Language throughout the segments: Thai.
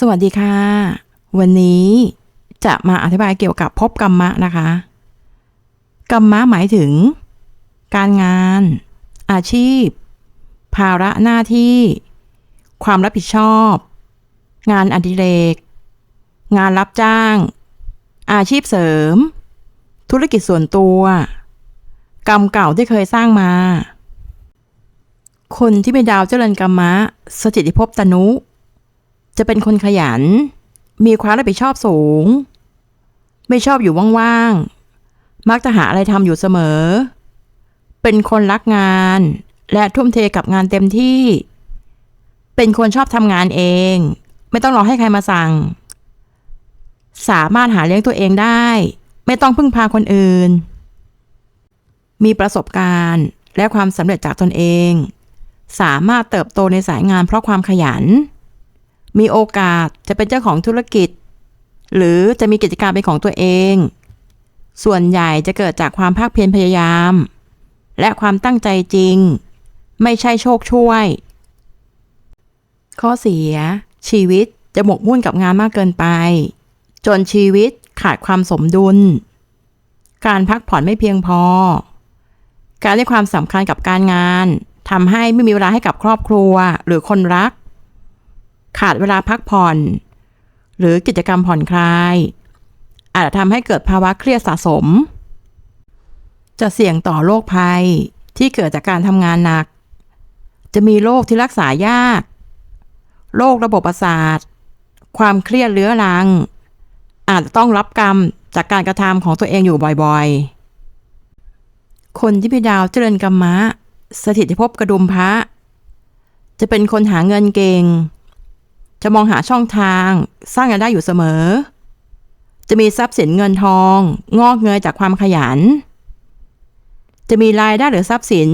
สวัสดีค่ะ วันนี้จะมาอธิบายเกี่ยวกับภพกรรมะนะคะ กรรมะหมายถึง การงาน อาชีพ ภาระหน้าที่ ความรับผิดชอบ งานอดิเรก งานรับจ้าง อาชีพเสริม ธุรกิจส่วนตัว กรรมเก่าที่เคยสร้างมา คนที่เป็นดาวเจริญกรรมะ สถิติภพตนุ จะเป็นคนขยัน มีความรับผิดชอบสูง ไม่ชอบอยู่ว่างๆ มักจะหาอะไรทำอยู่เสมอ เป็นคนรักงาน และทุ่มเทกับงานเต็มที่ เป็นคนชอบทำงานเอง ไม่ต้องรอให้ใครมาสั่ง สามารถหาเลี้ยงตัวเองได้ ไม่ต้องพึ่งพาคนอื่น มีประสบการณ์และความสำเร็จจากตนเอง สามารถเติบโตในสายงานเพราะความขยัน มีโอกาสจะเป็นเจ้าของธุรกิจ หรือจะมีกิจการเป็นของตัวเอง ส่วนใหญ่จะเกิดจากความภาคเพียรพยายาม และความตั้งใจจริง ไม่ใช่โชคช่วย ข้อเสีย ชีวิตจะหมกมุ่นกับงานมากเกินไป จนชีวิตขาดความสมดุล การพักผ่อนไม่เพียงพอ การให้ความสำคัญกับการงานทำให้ไม่มีเวลาให้กับครอบครัวหรือคนรัก ขาดเวลาพักผ่อน หรือกิจกรรมผ่อนคลาย อาจทำให้เกิดภาวะเครียดสะสม จะเสี่ยงต่อโรคภัยที่เกิดจากการทำงานหนัก จะมีโรคที่รักษายาก โรคระบบประสาท ความเครียดเรื้อรัง อาจจะต้องรับกรรมจากการกระทำของตัวเองอยู่บ่อยๆ คนที่เป็นดาวเจริญกรรมะ สถิตภพกระดุมพระ จะเป็นคนหาเงินเก่ง จะมองหาช่องทาง สร้างรายได้อยู่เสมอ จะมีทรัพย์สินเงินทอง งอกเงยจากความขยัน จะมีรายได้หรือทรัพย์สิน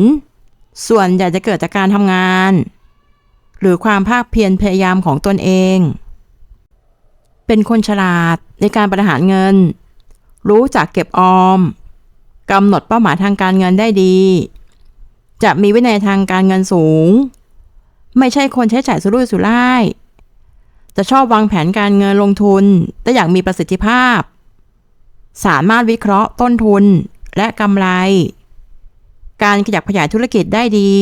ส่วนใหญ่จะเกิดจากการทำงาน หรือความภาคเพียรพยายามของตนเอง เป็นคนฉลาดในการบริหารเงิน รู้จักเก็บออมกำหนดเป้าหมายทางการเงินได้ดี จะมีวินัยทางการเงินสูง ไม่ใช่คนใช้จ่ายสุรุ่ยสุร่าย จะชอบวางแผนการเงินลงทุนได้อย่างมีประสิทธิภาพ สามารถวิเคราะห์ต้นทุนและกำไร การขยับขยายธุรกิจได้ดี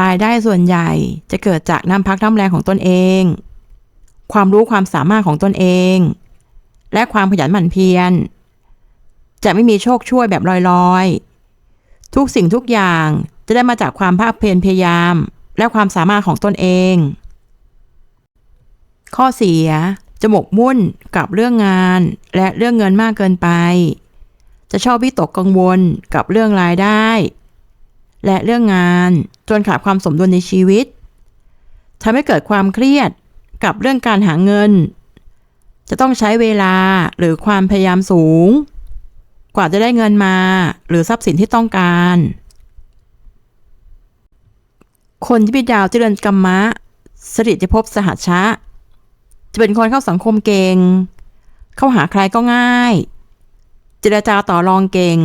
รายได้ส่วนใหญ่จะเกิดจากน้ำพักน้ำแรงของตนเอง ความรู้ความสามารถของตนเอง และความขยันหมั่นเพียร จะไม่มีโชคช่วยแบบลอยๆ ทุกสิ่งทุกอย่างจะได้มาจากความภาคเพียรพยายาม และความสามารถของตนเอง ข้อเสียจะหมกมุ่นกับเรื่องงานและเรื่องเงินมากเกินไป จะชอบวิตกกังวลกับเรื่องรายได้ และเรื่องงานจนขาดความสมดุลในชีวิตทำให้เกิดความเครียดกับเรื่องการหาเงิน จะต้องใช้เวลาหรือความพยายามสูง กว่าจะได้เงินมาหรือทรัพย์สินที่ต้องการ คนที่เป็นดาวเจริญกรรมะสถิติภพสหชชะ จะเป็นคนเข้าสังคมเก่ง เข้าหาใครก็ง่าย เจรจาต่อรองเก่ง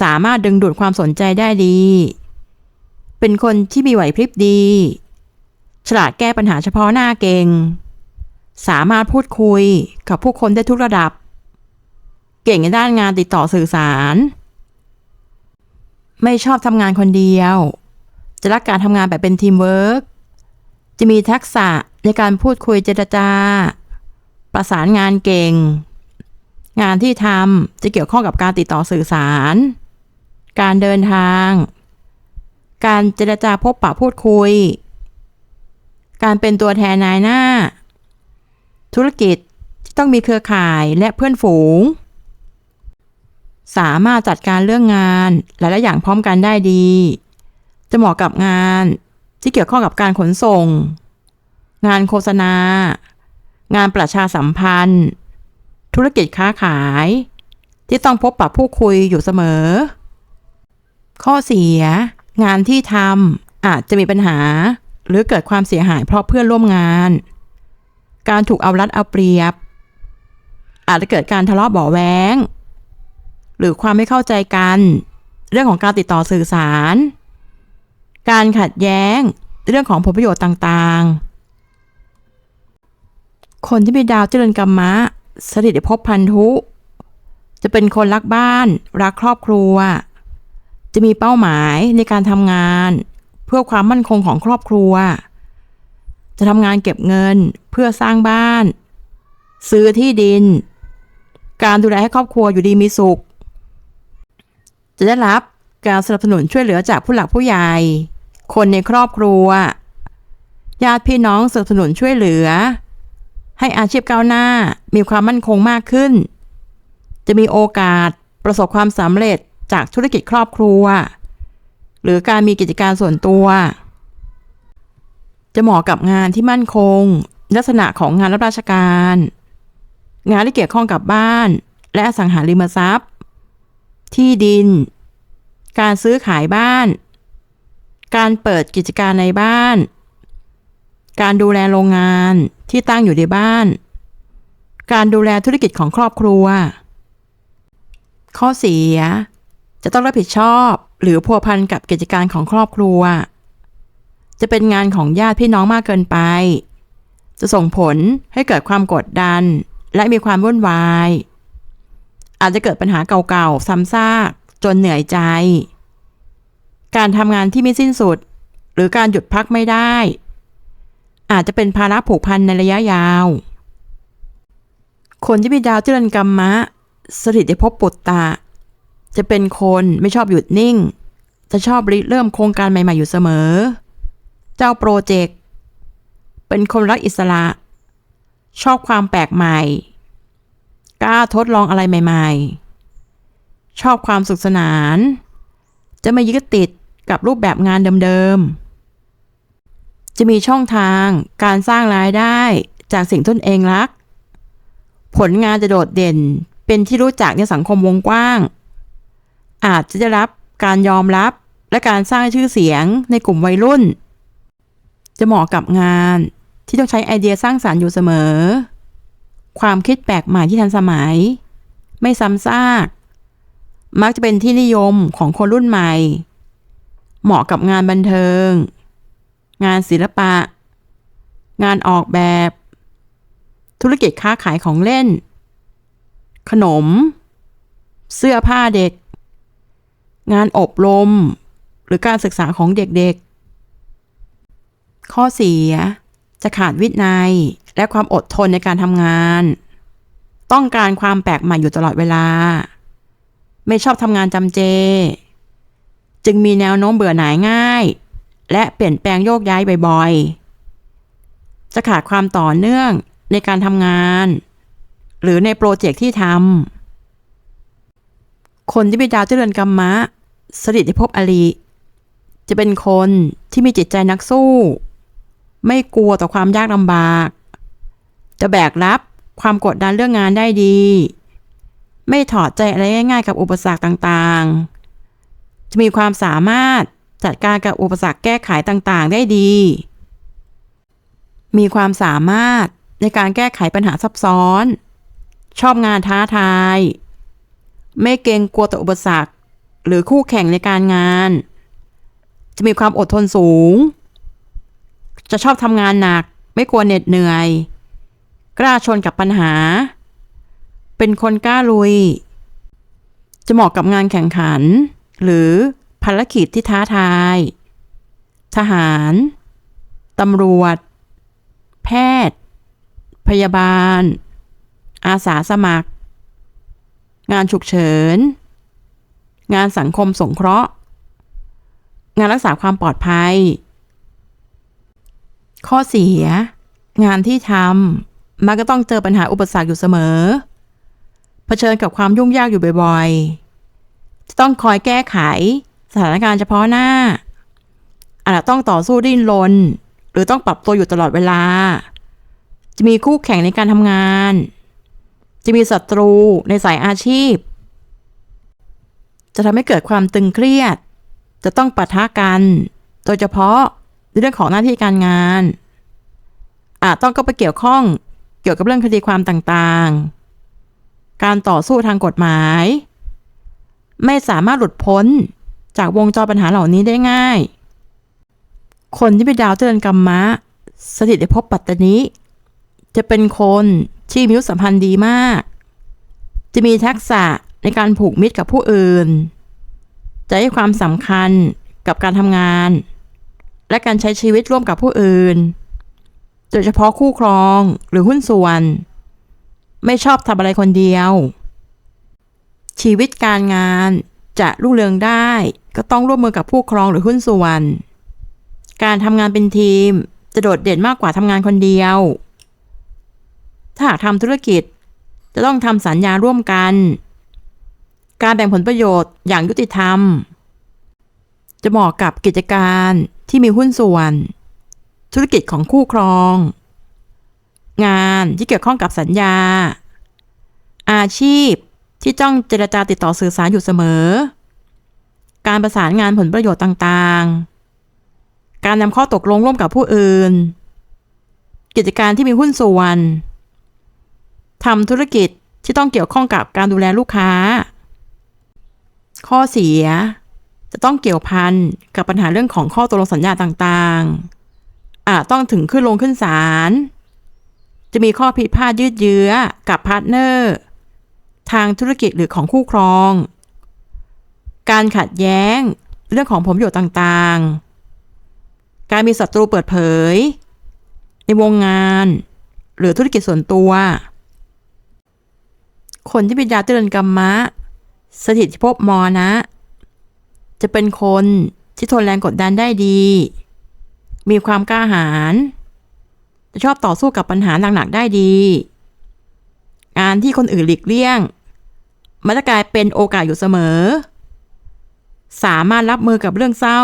สามารถดึงดูดความสนใจได้ดี เป็นคนที่มีไหวพริบดี ฉลาดแก้ปัญหาเฉพาะหน้าเก่ง สามารถพูดคุยกับผู้คนได้ทุกระดับ เก่งในด้านงานติดต่อสื่อสาร ไม่ชอบทำงานคนเดียว จะรักการทำงานแบบเป็นทีมเวิร์กจะมีทักษะ ในการพูดคุยเจรจา ประสานงานเก่ง งานที่ทำจะเกี่ยวข้องกับการติดต่อสื่อสาร การเดินทาง การเจรจาพบปะพูดคุย การเป็นตัวแทนนายหน้า ธุรกิจที่ต้องมีเครือข่ายและเพื่อนฝูง สามารถจัดการเรื่องงานหลายๆอย่างพร้อมกันได้ดี จะเหมาะกับงานที่เกี่ยวข้องกับการขนส่ง งานโฆษณา งานประชาสัมพันธ์ ธุรกิจค้าขาย ที่ต้องพบปะผู้คุยอยู่เสมอ ข้อเสีย งานที่ทำอาจจะมีปัญหา หรือเกิดความเสียหายเพราะเพื่อนร่วมงาน การถูกเอารัดเอาเปรียบ อาจจะเกิดการทะเลาะเบาะแว้งหรือความไม่เข้าใจกัน เรื่องของการติดต่อสื่อสาร การขัดแย้ง เรื่องของผลประโยชน์ต่าง คนที่มีดาวเจริญกรรมะ สถิตในภพพันธุ จะเป็นคนรักบ้าน รักครอบครัว จะมีเป้าหมายในการทำงาน เพื่อความมั่นคงของครอบครัว จะทำงานเก็บเงินเพื่อสร้างบ้าน ซื้อที่ดิน การดูแลให้ครอบครัวอยู่ดีมีสุข จะได้รับการสนับสนุนช่วยเหลือจากผู้หลักผู้ใหญ่ คนในครอบครัว ญาติพี่น้องสนับสนุนช่วยเหลือ ให้อาชีพก้าวหน้ามีความมั่นคงมากขึ้น จะมีโอกาสประสบความสำเร็จจากธุรกิจครอบครัว หรือการมีกิจการส่วนตัว จะเหมาะกับงานที่มั่นคง ลักษณะของงานรับราชการ งานที่เกี่ยวข้องกับบ้าน และอสังหาริมทรัพย์ ที่ดิน การซื้อขายบ้าน การเปิดกิจการในบ้าน การดูแลโรงงานที่ตั้งอยู่ในบ้าน การดูแลธุรกิจของครอบครัว ข้อเสีย จะต้องรับผิดชอบหรือพัวพันกับกิจการของครอบครัว จะเป็นงานของญาติพี่น้องมากเกินไป จะส่งผลให้เกิดความกดดัน และมีความวุ่นวาย อาจจะเกิดปัญหาเก่าๆซ้ำซากจนเหนื่อยใจ การทำงานที่ไม่สิ้นสุด หรือการหยุดพักไม่ได้ อาจจะเป็นภาระผูกพันในระยะยาว คนที่มีดาวเจริญกรรมะ สถิตภพปุตตะ จะเป็นคนไม่ชอบหยุดนิ่ง จะชอบริเริ่มโครงการใหม่ๆอยู่เสมอ เจ้าโปรเจกต์ เป็นคนรักอิสระ ชอบความแปลกใหม่ กล้าทดลองอะไรใหม่ ๆ ชอบความสุขสนาน จะไม่ยึดติดกับรูปแบบงานเดิมๆ จะมีช่องทางการสร้างรายได้จากสิ่งตนเองรัก ผลงานจะโดดเด่นเป็นที่รู้จักในสังคมวงกว้าง อาจจะได้รับการยอมรับและการสร้างชื่อเสียงในกลุ่มวัยรุ่น จะเหมาะกับงานที่ต้องใช้ไอเดียสร้างสารรค์อยู่เสมอ ความคิดแปลกใหม่ที่ทันสมัย ไม่ซ้ำซาก มักจะเป็นที่นิยมของคนรุ่นใหม่ เหมาะกับงานบันเทิง งานศิลปะ งานออกแบบ ธุรกิจค้าขายของเล่น ขนม เสื้อผ้าเด็ก งานอบรม หรือการศึกษาของเด็กๆ ข้อเสียจะขาดวินัยและความอดทนในการทำงาน ต้องการความแปลกใหม่อยู่ตลอดเวลา ไม่ชอบทำงานจำเจ จึงมีแนวโน้มเบื่อหน่ายง่าย และเปลี่ยนแปลงโยกย้ายบ่อยๆ จะขาดความต่อเนื่องในการทำงาน หรือในโปรเจกต์ที่ทำ คนที่มีดาวเจริญกรรมะ สถิตในภพอริจะเป็นคนที่มีจิตใจนักสู้ ไม่กลัวต่อความยากลำบาก จะแบกรับความกดดันเรื่องงานได้ดี ไม่ถอดใจอะไรง่ายๆกับอุปสรรคต่างๆ จะมีความสามารถ จัดการกับอุปสรรคแก้ไขต่างๆ ได้ดี มีความสามารถในการแก้ไขปัญหาซับซ้อน ชอบงานท้าทาย ไม่เกรงกลัวต่ออุปสรรค หรือคู่แข่งในการงาน จะมีความอดทนสูง จะชอบทำงานหนัก ไม่กลัวเหน็ดเหนื่อย กล้าชนกับปัญหา เป็นคนกล้าลุย จะเหมาะกับงานแข่งขัน หรือ ภารกิจที่ท้าทาย ทหาร ตำรวจ แพทย์ พยาบาล อาสาสมัคร งานฉุกเฉิน งานสังคมสงเคราะห์ งานรักษาความปลอดภัย ข้อเสีย งานที่ทำมักก็ต้องเจอปัญหาอุปสรรคอยู่เสมอ เผชิญกับความยุ่งยากอยู่บ่อยๆจะต้องคอยแก้ไข สถานการณ์เฉพาะหน้าอาจจะต้องต่อสู้ดิ้นรนหรือต้องปรับตัวอยู่ตลอดเวลา จะมีคู่แข่งในการทำงาน จะมีศัตรูในสายอาชีพ จะทำให้เกิดความตึงเครียด จะต้องปะทะกัน โดยเฉพาะในเรื่องของหน้าที่การงาน อาจต้องก็ไปเกี่ยวข้องเกี่ยวกับเรื่องคดีความต่างๆ การต่อสู้ทางกฎหมาย ไม่สามารถหลุดพ้น จากวงจรปัญหาเหล่านี้ได้ง่าย คนที่เป็นดาวเจริญกรรมะ สถิตในภพปัตตานิจะเป็นคนที่มีมิตรสัมพันธ์ดีมาก จะมีทักษะในการผูกมิตรกับผู้อื่น จะให้ความสำคัญกับการทำงาน และการใช้ชีวิตร่วมกับผู้อื่น โดยเฉพาะคู่ครองหรือหุ้นส่วน ไม่ชอบทำอะไรคนเดียว ชีวิตการงาน จะรุ่งเรืองได้ ก็ต้องร่วมมือกับผู้ครองหรือหุ้นส่วน การทำงานเป็นทีมจะโดดเด่นมากกว่าทำงานคนเดียว ถ้าหากทำธุรกิจ จะต้องทำสัญญาร่วมกัน การแบ่งผลประโยชน์อย่างยุติธรรม จะเหมาะกับกิจการที่มีหุ้นส่วน ธุรกิจของคู่ครอง งานที่เกี่ยวข้องกับสัญญา อาชีพ ที่จ้องเจรจาติดต่อสื่อสารอยู่เสมอ การประสานงานผลประโยชน์ต่างๆ การนำข้อตกลงร่วมกับผู้อื่น กิจการที่มีหุ้นส่วนทำธุรกิจที่ต้องเกี่ยวข้องกับการดูแลลูกค้า ข้อเสีย จะต้องเกี่ยวพันกับปัญหาเรื่องของข้อตกลงสัญญาต่างๆ อาจต้องถึงขึ้นลงขึ้นศาล จะมีข้อผิดพลาดยืดเยื้อกับพาร์ทเนอร์ ทางธุรกิจหรือของคู่ครอง การขัดแย้ง เรื่องของผลประโยชน์ต่างๆ การมีศัตรูเปิดเผย ในวงงาน หรือธุรกิจส่วนตัว คนที่เป็นยาเตือนกรรมะ สถิตภพมอนะ จะเป็นคนที่ทนแรงกดดันได้ดี มีความกล้าหาญจะชอบต่อสู้กับปัญหาหนักๆได้ดี งานที่คนอื่นหลีกเลี่ยง มันจะกลายเป็นโอกาสอยู่เสมอ สามารถรับมือกับเรื่องเศร้า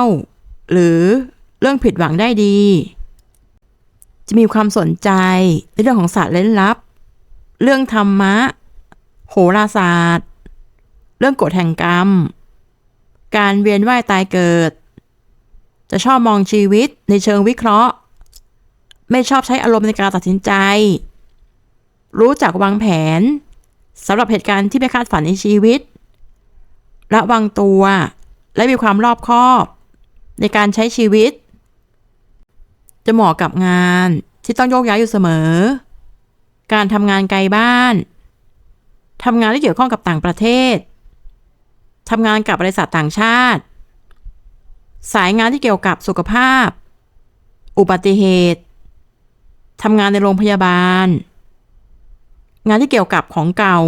หรือเรื่องผิดหวังได้ดี จะมีความสนใจในเรื่องของศาสตร์เล่นลับ เรื่องธรรมะ โหราศาสตร์ เรื่องกฎแห่งกรรม การเวียนว่ายตายเกิด จะชอบมองชีวิตในเชิงวิเคราะห์ ไม่ชอบใช้อารมณ์ในการตัดสินใจ รู้จักวางแผนสำหรับเหตุการณ์ที่ไม่คาดฝันในชีวิต ระวังตัว และมีความรอบคอบ ในการใช้ชีวิต จะเหมาะกับงานที่ต้องโยกย้ายอยู่เสมอ การทำงานไกลบ้านทำงานที่เกี่ยวข้องกับต่างประเทศทำงานกับบริษัทต่างชาติ สายงานที่เกี่ยวกับสุขภาพ อุบัติเหตุทำงานในโรงพยาบาล งานที่เกี่ยวกับของเก่า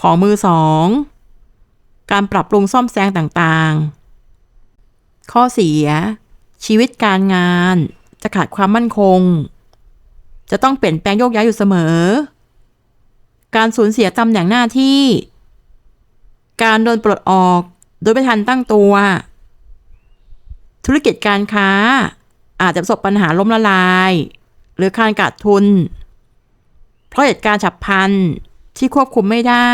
ของมือสอง การปรับปรุงซ่อมแซมต่างๆ ข้อเสีย ชีวิตการงานจะขาดความมั่นคง จะต้องเปลี่ยนแปลงโยกย้ายอยู่เสมอ การสูญเสียตำแหน่งหน้าที่ การโดนปลดออกโดยไม่ทันตั้งตัว ธุรกิจการค้าอาจจะประสบปัญหาล้มละลาย หรือการขาดทุน เพราะเหตุการณ์ฉับพลันที่ควบคุมไม่ได้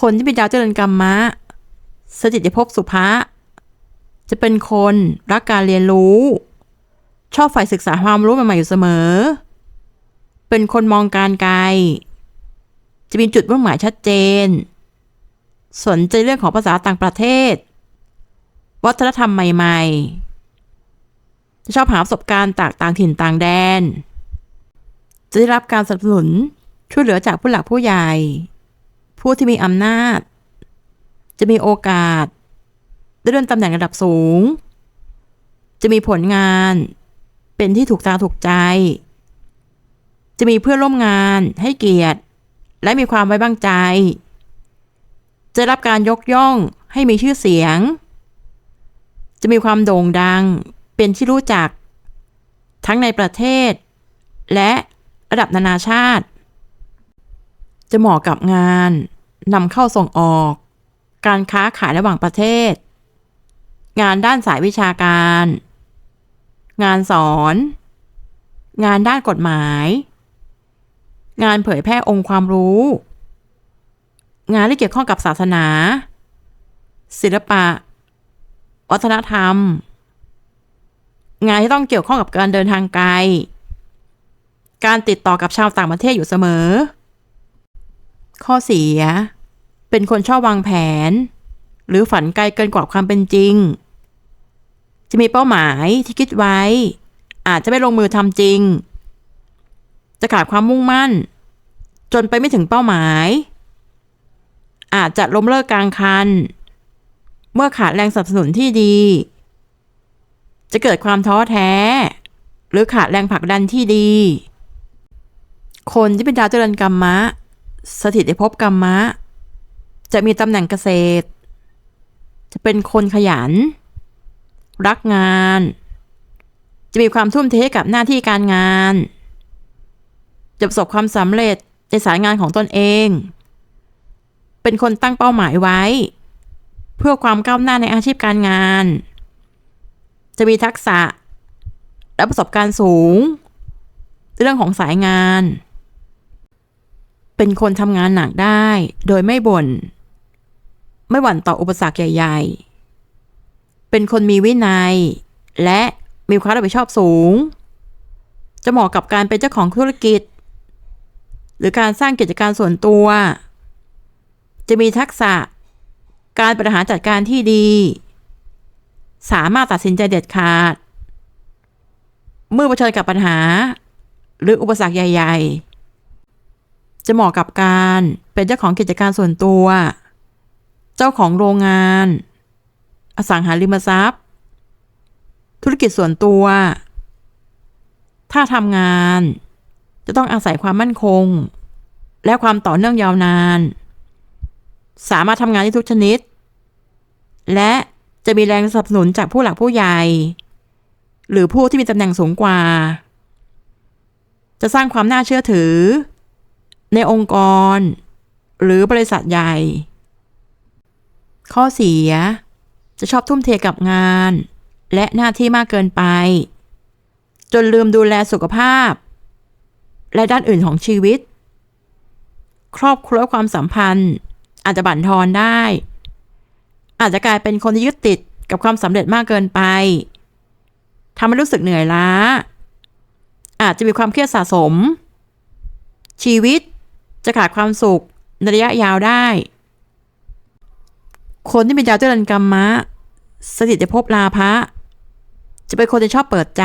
คนที่เป็นดาวเจริญกรรมะสถิตภพสุภะจะเป็นคนรักการเรียนรู้ ชอบฝ่ายศึกษาความรู้ใหม่ๆอยู่เสมอ เป็นคนมองการไกล จะมีจุดมุ่งหมายชัดเจน สนใจเรื่องของภาษาต่างประเทศ วัฒนธรรมใหม่ ๆ จะชอบหาประสบการณ์จากต่างถิ่นต่างแดน จะได้รับการสนับสนุนช่วยเหลือจากผู้หลักผู้ใหญ่ ผู้ที่มีอำนาจ จะมีโอกาส ได้เลื่อนตำแหน่งระดับสูง จะมีผลงาน เป็นที่ถูกตาถูกใจ จะมีเพื่อนร่วมงานให้เกียรติ และมีความไว้วางใจ จะรับการยกย่องให้มีชื่อเสียง จะมีความโด่งดัง เป็นที่รู้จัก ทั้งในประเทศ และ ระดับนานาชาติ จะเหมาะกับงานนำเข้าส่งออก การค้าขายระหว่างประเทศ งานด้านสายวิชาการ งานสอน งานด้านกฎหมาย งานเผยแพร่องค์ความรู้ งานที่เกี่ยวข้องกับศาสนา ศิลปะ วัฒนธรรม งานที่ต้องเกี่ยวข้องกับการเดินทางไกล การติดต่อกับชาวต่างประเทศอยู่เสมอ ข้อเสีย เป็นคนชอบวางแผน หรือฝันไกลเกินกว่าความเป็นจริง จะมีเป้าหมายที่คิดไว้ อาจจะไม่ลงมือทำจริง จะขาดความมุ่งมั่น จนไปไม่ถึงเป้าหมาย อาจจะล้มเลิกกลางคัน เมื่อขาดแรงสนับสนุนที่ดี จะเกิดความท้อแท้ หรือขาดแรงผลักดันที่ดี คนที่เป็นดาวเจริญกรรมะ สถิตในภพกรรมะ จะมีตำแหน่งเกษตร จะเป็นคนขยัน รักงาน จะมีความทุ่มเทกับหน้าที่การงาน จะประสบความสำเร็จในสายงานของตนเอง เป็นคนตั้งเป้าหมายไว้ เพื่อความก้าวหน้าในอาชีพการงาน จะมีทักษะและประสบการณ์สูง เรื่องของสายงาน เป็นคนทำงานหนักได้ โดยไม่บน่น ไม่หวั่นต่ออุปสรรคใหญ่ ๆ เป็นคนมีวินัย และมีความรับผิดชอบสูง จะเหมาะกับการเป็นเจ้าของธุรกิจ หรือการสร้างกิจการส่วนตัว จะมีทักษะ การบริหารจัดการที่ดี สามารถตัดสินใจเด็ดขาด เมื่อเผชิญกับปัญหา หรืออุปสรรคใหญ่ ๆ จะเหมาะกับการเป็นเจ้าของกิจการส่วนตัว เจ้าของโรงงาน อสังหาริมทรัพย์ ธุรกิจส่วนตัว ถ้าทำงาน จะต้องอาศัยความมั่นคง และความต่อเนื่องยาวนาน สามารถทำงานได้ทุกชนิด และจะมีแรงสนับสนุนจากผู้หลักผู้ใหญ่ หรือผู้ที่มีตำแหน่งสูงกว่า จะสร้างความน่าเชื่อถือ ในองค์กร หรือบริษัทใหญ่ ข้อเสีย จะชอบทุ่มเทกับงาน และหน้าที่มากเกินไป จนลืมดูแลสุขภาพ และด้านอื่นของชีวิต ครอบครัวความสัมพันธ์ อาจจะบั่นทอนได้ อาจจะกลายเป็นคนที่ยึดติดกับความสำเร็จมากเกินไปทำให้รู้สึกเหนื่อยล้า อาจจะมีความเครียดสะสม ชีวิต จะขาดความสุขในระยะยาวได้ คนที่เป็นดาวเจริญกรรมะ สถิตจะพบลาภะจะเป็นคนที่ชอบเปิดใจ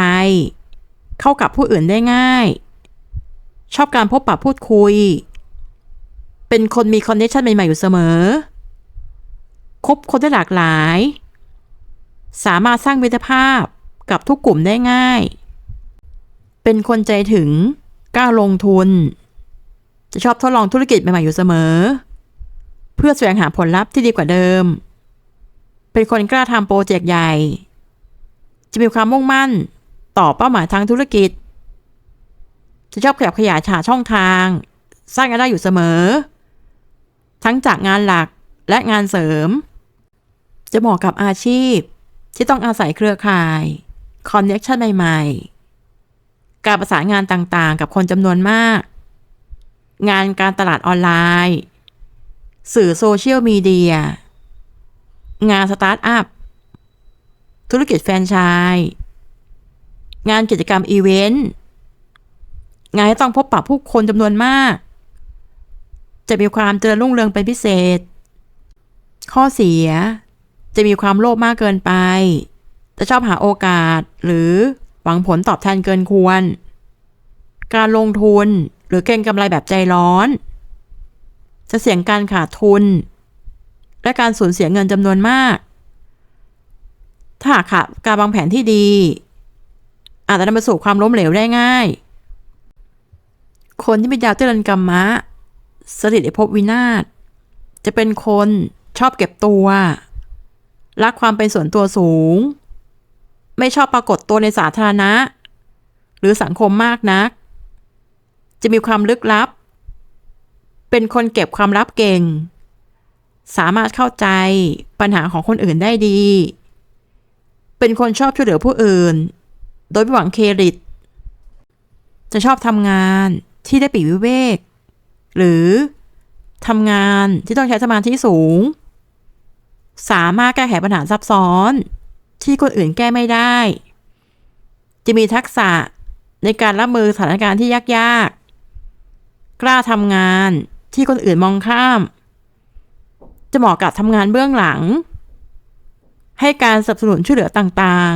เข้ากับผู้อื่นได้ง่าย ชอบการพบปะพูดคุย เป็นคนมีคอนเนคชันใหม่ๆอยู่เสมอ คบคนได้หลากหลาย สามารถสร้างมิตรภาพกับทุกกลุ่มได้ง่าย เป็นคนใจถึงกล้าลงทุน จะชอบทดลองธุรกิจใหม่ๆอยู่เสมอ เพื่อแสวงหาผลลัพธ์ที่ดีกว่าเดิม เป็นคนกล้าทำโปรเจกต์ใหญ่ จะมีความมุ่งมั่นต่อเป้าหมายทางธุรกิจ จะชอบขยับขยายฉาช่องทาง สร้างรายได้อยู่เสมอ ทั้งจากงานหลักและงานเสริม จะเหมาะกับอาชีพที่ต้องอาศัยเครือข่ายคอนเน็ชันใหม่ ๆ การประสานงานต่างๆ กับคนจำนวนมาก งานการตลาดออนไลน์ สื่อโซเชียลมีเดีย งานสตาร์ทอัพ ธุรกิจแฟรนไชส์งานกิจกรรมอีเวนต์ งานที่ต้องพบปะผู้คนจำนวนมาก จะมีความเจริญรุ่งเรืองเป็นพิเศษ ข้อเสีย จะมีความโลภมากเกินไป จะชอบหาโอกาสหรือหวังผลตอบแทนเกินควร การลงทุน หรือเก็งกำไรแบบใจร้อน จะเสี่ยงการขาดทุน และการสูญเสียเงินจำนวนมาก ถ้าหากขาดการวางแผนที่ดี อาจจะนำไปสู่ความล้มเหลวได้ง่าย คนที่เป็นดาวเจริญกรรมะสถิตภพวินาศจะเป็นคนชอบเก็บตัว รักความเป็นส่วนตัวสูง ไม่ชอบปรากฏตัวในสาธารณะ หรือสังคมมากนัก จะมีความลึกลับ เป็นคนเก็บความลับเก่ง สามารถเข้าใจปัญหาของคนอื่นได้ดี เป็นคนชอบช่วยเหลือผู้อื่น โดยไม่หวังเครดิต จะชอบทำงานที่ได้ปีวิเวก หรือทำงานที่ต้องใช้สมาธิสูง สามารถแก้ไขปัญหาซับซ้อน ที่คนอื่นแก้ไม่ได้ จะมีทักษะในการรับมือสถานการณ์ที่ยาก กล้าทำงานที่คนอื่นมองข้าม จะเหมาะกับทำงานเบื้องหลัง ให้การสนับสนุนช่วยเหลือต่าง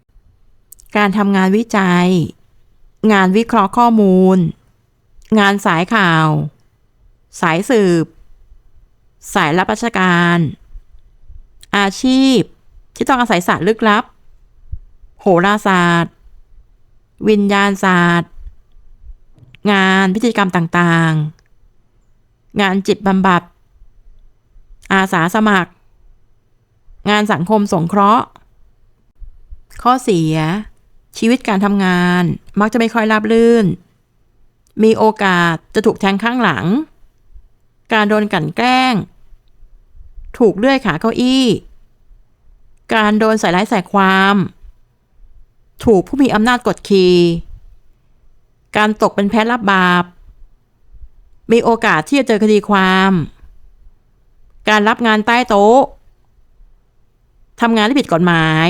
ๆ การทำงานวิจัย งานวิเคราะห์ข้อมูล งานสายข่าว สายสืบ สายรับราชการ อาชีพที่ต้องอาศัยศาสตร์ลึกลับ โหราศาสตร์ วิญญาณศาสตร์ งานพิธีกรรมต่างๆ งานจิตบำบัด อาสาสมัคร งานสังคมสงเคราะห์ ข้อเสีย ชีวิตการทำงานมักจะไม่ค่อยราบรื่น มีโอกาสจะถูกแทงข้างหลัง การโดนกั่นแกล้ง ถูกเลื่อยขาเก้าอี้ การโดนใส่ร้ายใส่ความ ถูกผู้มีอำนาจกดขี่ การตกเป็นแพ้รับบาป มีโอกาสที่จะเจอคดีความ การรับงานใต้โต๊ะทำงานที่ผิดกฎหมาย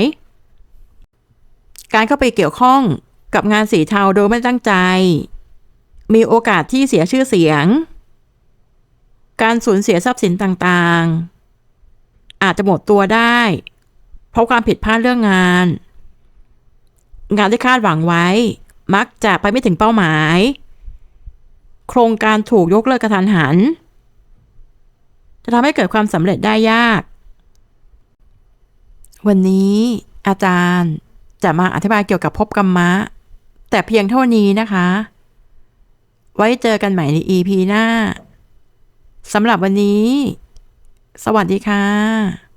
การเข้าไปเกี่ยวข้องกับงานสีเทาโดยไม่ตั้งใจ มีโอกาสที่เสียชื่อเสียง การสูญเสียทรัพย์สินต่างๆ อาจจะหมดตัวได้ เพราะความผิดพลาดเรื่องงาน งานที่คาดหวังไว้ มักจะไปไม่ถึงเป้าหมาย โครงการถูกยกเลิกกระทันหัน จะทำให้เกิดความสำเร็จได้ยาก วันนี้อาจารย์จะมาอธิบายเกี่ยวกับภพกรรมะ แต่เพียงเท่านี้นะคะ ไว้เจอกันใหม่ใน EP หน้าสำหรับวันนี้ สวัสดีค่ะ